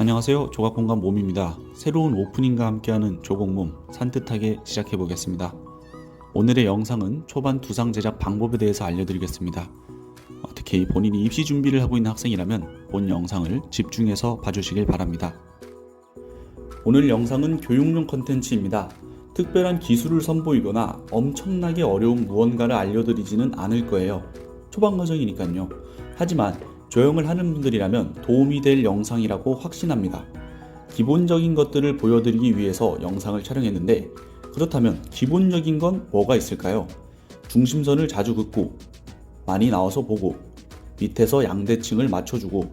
안녕하세요. 조각공간 몸입니다. 새로운 오프닝과 함께하는 조공몸 산뜻하게 시작해 보겠습니다. 오늘의 영상은 초반 두상 제작 방법에 대해서 알려드리겠습니다. 어, 특히 본인이 입시 준비를 하고 있는 학생이라면 본 영상을 집중해서 봐주시길 바랍니다. 오늘 영상은 교육용 컨텐츠입니다. 특별한 기술을 선보이거나 엄청나게 어려운 무언가를 알려드리지는 않을 거예요. 초반 과정이니까요. 하지만 조형을 하는 분들이라면 도움이 될 영상이라고 확신합니다. 기본적인 것들을 보여드리기 위해서 영상을 촬영했는데 그렇다면 기본적인 건 뭐가 있을까요? 중심선을 자주 긋고 많이 나와서 보고 밑에서 양대칭을 맞춰주고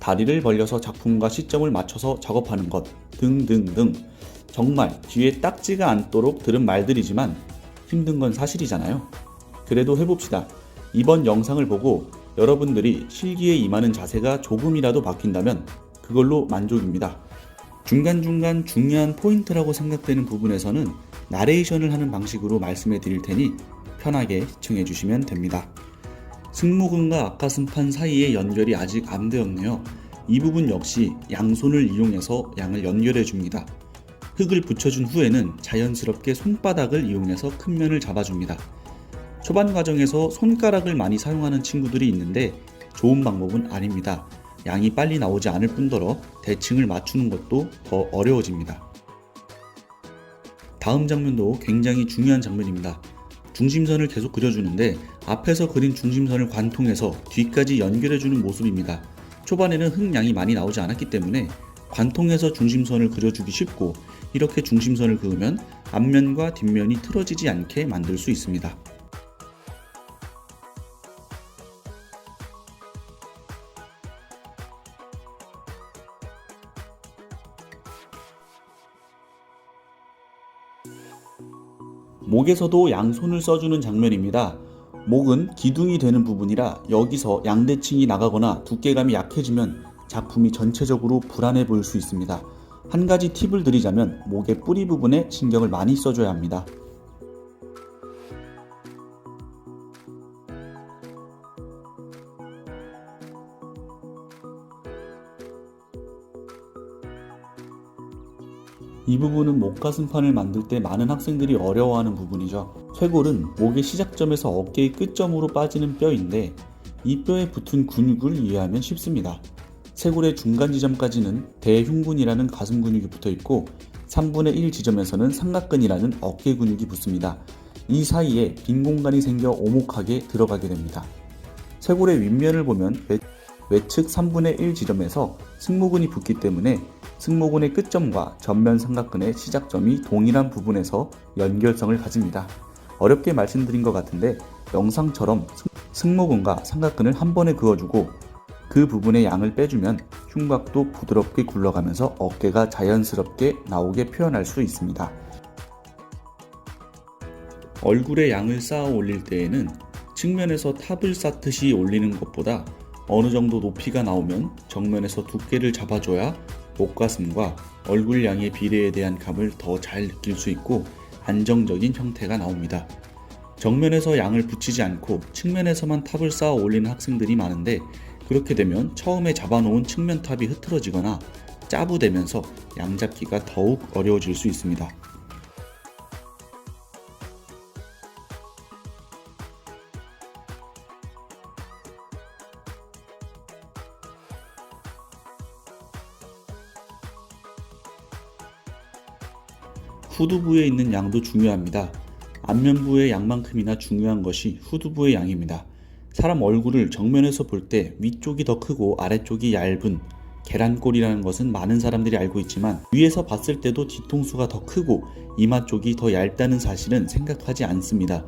다리를 벌려서 작품과 시점을 맞춰서 작업하는 것 등등등 정말 귀에 딱지가 않도록 들은 말들이지만 힘든 건 사실이잖아요. 그래도 해봅시다. 이번 영상을 보고 여러분들이 실기에 임하는 자세가 조금이라도 바뀐다면 그걸로 만족입니다. 중간중간 중요한 포인트라고 생각되는 부분에서는 나레이션을 하는 방식으로 말씀해 드릴 테니 편하게 시청해 주시면 됩니다. 승모근과 앞가슴판 사이의 연결이 아직 안 되었네요. 이 부분 역시 양손을 이용해서 양을 연결해 줍니다. 흙을 붙여준 후에는 자연스럽게 손바닥을 이용해서 큰 면을 잡아줍니다. 초반 과정에서 손가락을 많이 사용하는 친구들이 있는데 좋은 방법은 아닙니다. 양이 빨리 나오지 않을 뿐더러 대칭을 맞추는 것도 더 어려워집니다. 다음 장면도 굉장히 중요한 장면입니다. 중심선을 계속 그려주는데 앞에서 그린 중심선을 관통해서 뒤까지 연결해주는 모습입니다. 초반에는 흙양이 많이 나오지 않았기 때문에 관통해서 중심선을 그려주기 쉽고 이렇게 중심선을 그으면 앞면과 뒷면이 틀어지지 않게 만들 수 있습니다. 목에서도 양손을 써주는 장면입니다. 목은 기둥이 되는 부분이라 여기서 양대칭이 나가거나 두께감이 약해지면 작품이 전체적으로 불안해 보일 수 있습니다. 한 가지 팁을 드리자면 목의 뿌리 부분에 신경을 많이 써줘야 합니다. 이 부분은 목 가슴판을 만들 때 많은 학생들이 어려워하는 부분이죠. 쇄골은 목의 시작점에서 어깨의 끝점으로 빠지는 뼈인데 이 뼈에 붙은 근육을 이해하면 쉽습니다. 쇄골의 중간 지점까지는 대흉근이라는 가슴 근육이 붙어 있고 3분의 1 지점에서는 삼각근이라는 어깨 근육이 붙습니다. 이 사이에 빈 공간이 생겨 오목하게 들어가게 됩니다. 쇄골의 윗면을 보면 외, 외측 3분의 1 지점에서 승모근이 붙기 때문에 승모근의 끝점과 전면 삼각근의 시작점이 동일한 부분에서 연결성을 가집니다. 어렵게 말씀드린 것 같은데 영상처럼 승모근과 삼각근을 한 번에 그어주고 그 부분의 양을 빼주면 흉곽도 부드럽게 굴러가면서 어깨가 자연스럽게 나오게 표현할 수 있습니다. 얼굴에 양을 쌓아 올릴 때에는 측면에서 탑을 쌓듯이 올리는 것보다 어느 정도 높이가 나오면 정면에서 두께를 잡아줘야 목가슴과 얼굴 양의 비례에 대한 감을 더 잘 느낄 수 있고 안정적인 형태가 나옵니다. 정면에서 양을 붙이지 않고 측면에서만 탑을 쌓아 올리는 학생들이 많은데 그렇게 되면 처음에 잡아놓은 측면 탑이 흐트러지거나 짜부되면서 양 잡기가 더욱 어려워질 수 있습니다. 후두부에 있는 양도 중요합니다. 앞면부의 양만큼이나 중요한 것이 후두부의 양입니다. 사람 얼굴을 정면에서 볼 때 위쪽이 더 크고 아래쪽이 얇은 계란꼴이라는 것은 많은 사람들이 알고 있지만 위에서 봤을 때도 뒤통수가 더 크고 이마 쪽이 더 얇다는 사실은 생각하지 않습니다.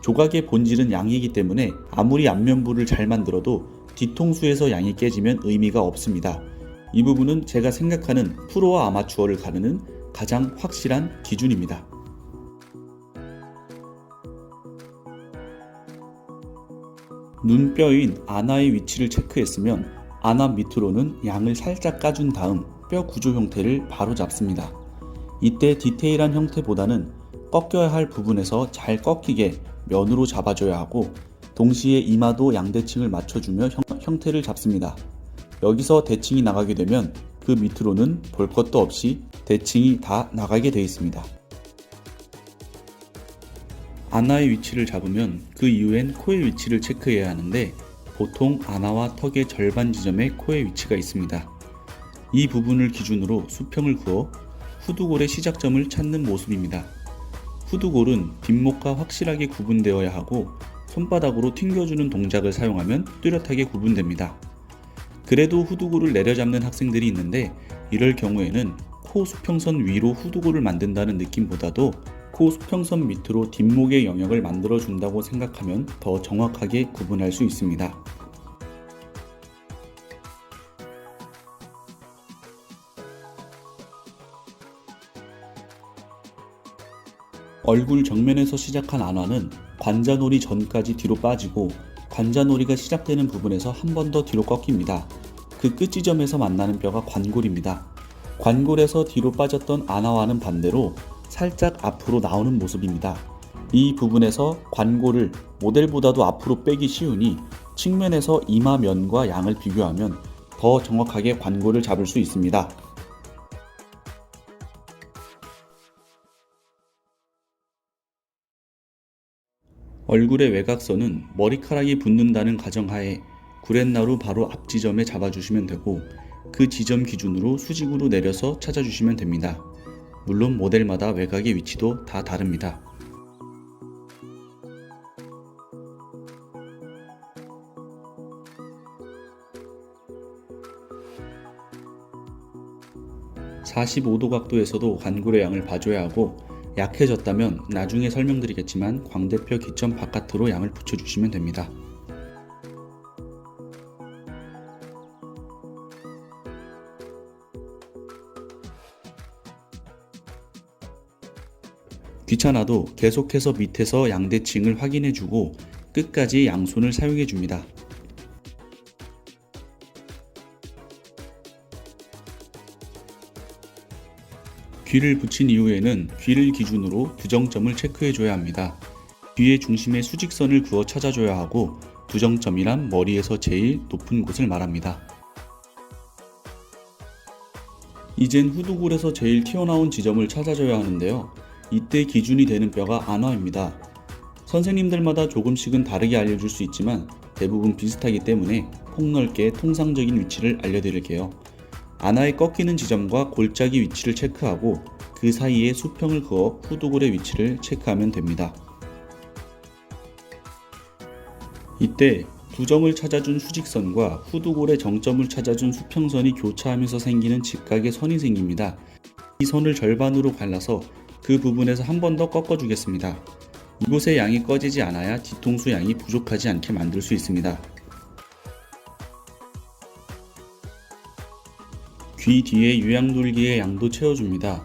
조각의 본질은 양이기 때문에 아무리 앞면부를 잘 만들어도 뒤통수에서 양이 깨지면 의미가 없습니다. 이 부분은 제가 생각하는 프로와 아마추어를 가르는 가장 확실한 기준입니다. 눈뼈인 아나의 위치를 체크했으면 아나 밑으로는 양을 살짝 까준 다음 뼈 구조 형태를 바로 잡습니다. 이때 디테일한 형태보다는 꺾여야 할 부분에서 잘 꺾이게 면으로 잡아줘야 하고 동시에 이마도 양대칭을 맞춰주며 형, 형태를 잡습니다. 여기서 대칭이 나가게 되면 그 밑으로는 볼 것도 없이 대칭이 다 나가게 되어 있습니다. 아나의 위치를 잡으면 그 이후엔 코의 위치를 체크해야 하는데 보통 아나와 턱의 절반 지점에 코의 위치가 있습니다. 이 부분을 기준으로 수평을 그어 후두골의 시작점을 찾는 모습입니다. 후두골은 뒷목과 확실하게 구분되어야 하고 손바닥으로 튕겨주는 동작을 사용하면 뚜렷하게 구분됩니다. 그래도 후두골을 내려잡는 학생들이 있는데 이럴 경우에는 코 수평선 위로 후두골을 만든다는 느낌보다도 코 수평선 밑으로 뒷목의 영역을 만들어 준다고 생각하면 더 정확하게 구분할 수 있습니다. 얼굴 정면에서 시작한 안화는 관자놀이 전까지 뒤로 빠지고 관자놀이가 시작되는 부분에서 한 번 더 뒤로 꺾입니다. 그 끝 지점에서 만나는 뼈가 관골입니다. 관골에서 뒤로 빠졌던 안화와는 반대로 살짝 앞으로 나오는 모습입니다. 이 부분에서 관골을 모델보다도 앞으로 빼기 쉬우니 측면에서 이마면과 양을 비교하면 더 정확하게 관골을 잡을 수 있습니다. 얼굴의 외곽선은 머리카락이 붙는다는 가정하에 구렛나루 바로 앞 지점에 잡아주시면 되고 그 지점 기준으로 수직으로 내려서 찾아주시면 됩니다. 물론 모델마다 외곽의 위치도 다 다릅니다. (45도) 각도에서도 관골의 양을 봐줘야 하고 약해졌다면 나중에 설명드리겠지만 광대뼈 기점 바깥으로 양을 붙여주시면 됩니다. 귀찮아도 계속해서 밑에서 양대칭을 확인해주고 끝까지 양손을 사용해줍니다. 귀를 붙인 이후에는 귀를 기준으로 두정점을 체크해줘야 합니다. 귀의 중심에 수직선을 그어 찾아줘야 하고 두정점이란 머리에서 제일 높은 곳을 말합니다. 이젠 후두골에서 제일 튀어나온 지점을 찾아줘야 하는데요. 이때 기준이 되는 뼈가 안화입니다. 선생님들마다 조금씩은 다르게 알려줄 수 있지만 대부분 비슷하기 때문에 폭넓게 통상적인 위치를 알려드릴게요. 안화의 꺾이는 지점과 골짜기 위치를 체크하고 그 사이에 수평을 그어 후두골의 위치를 체크하면 됩니다. 이때 두점을 찾아준 수직선과 후두골의 정점을 찾아준 수평선이 교차하면서 생기는 직각의 선이 생깁니다. 이 선을 절반으로 갈라서 그 부분에서 한 번 더 꺾어주겠습니다. 이곳의 양이 꺼지지 않아야 뒤통수 양이 부족하지 않게 만들 수 있습니다. 귀 뒤에 유양돌기의 양도 채워줍니다.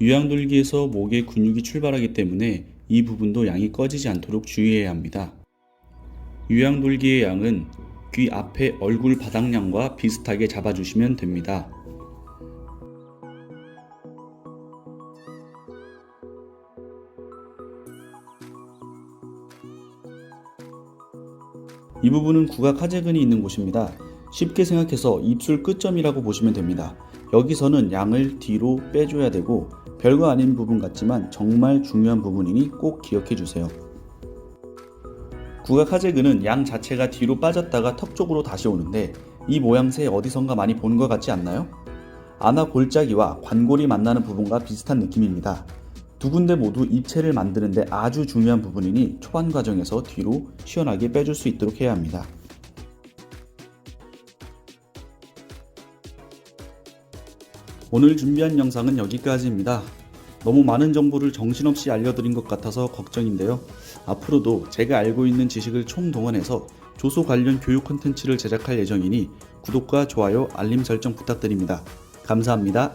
유양돌기에서 목의 근육이 출발하기 때문에 이 부분도 양이 꺼지지 않도록 주의해야 합니다. 유양돌기의 양은 귀 앞에 얼굴 바닥량과 비슷하게 잡아주시면 됩니다. 이 부분은 구각 하재근이 있는 곳입니다. 쉽게 생각해서 입술 끝점이라고 보시면 됩니다. 여기서는 양을 뒤로 빼줘야 되고 별거 아닌 부분 같지만 정말 중요한 부분이니 꼭 기억해 주세요. 구각 하재근은 양 자체가 뒤로 빠졌다가 턱 쪽으로 다시 오는데 이 모양새 어디선가 많이 본 것 같지 않나요? 아나 골짜기와 관골이 만나는 부분과 비슷한 느낌입니다. 두 군데 모두 입체를 만드는데 아주 중요한 부분이니 초반 과정에서 뒤로 시원하게 빼줄 수 있도록 해야 합니다. 오늘 준비한 영상은 여기까지입니다. 너무 많은 정보를 정신없이 알려드린 것 같아서 걱정인데요. 앞으로도 제가 알고 있는 지식을 총동원해서 조소 관련 교육 콘텐츠를 제작할 예정이니 구독과 좋아요, 알림 설정 부탁드립니다. 감사합니다.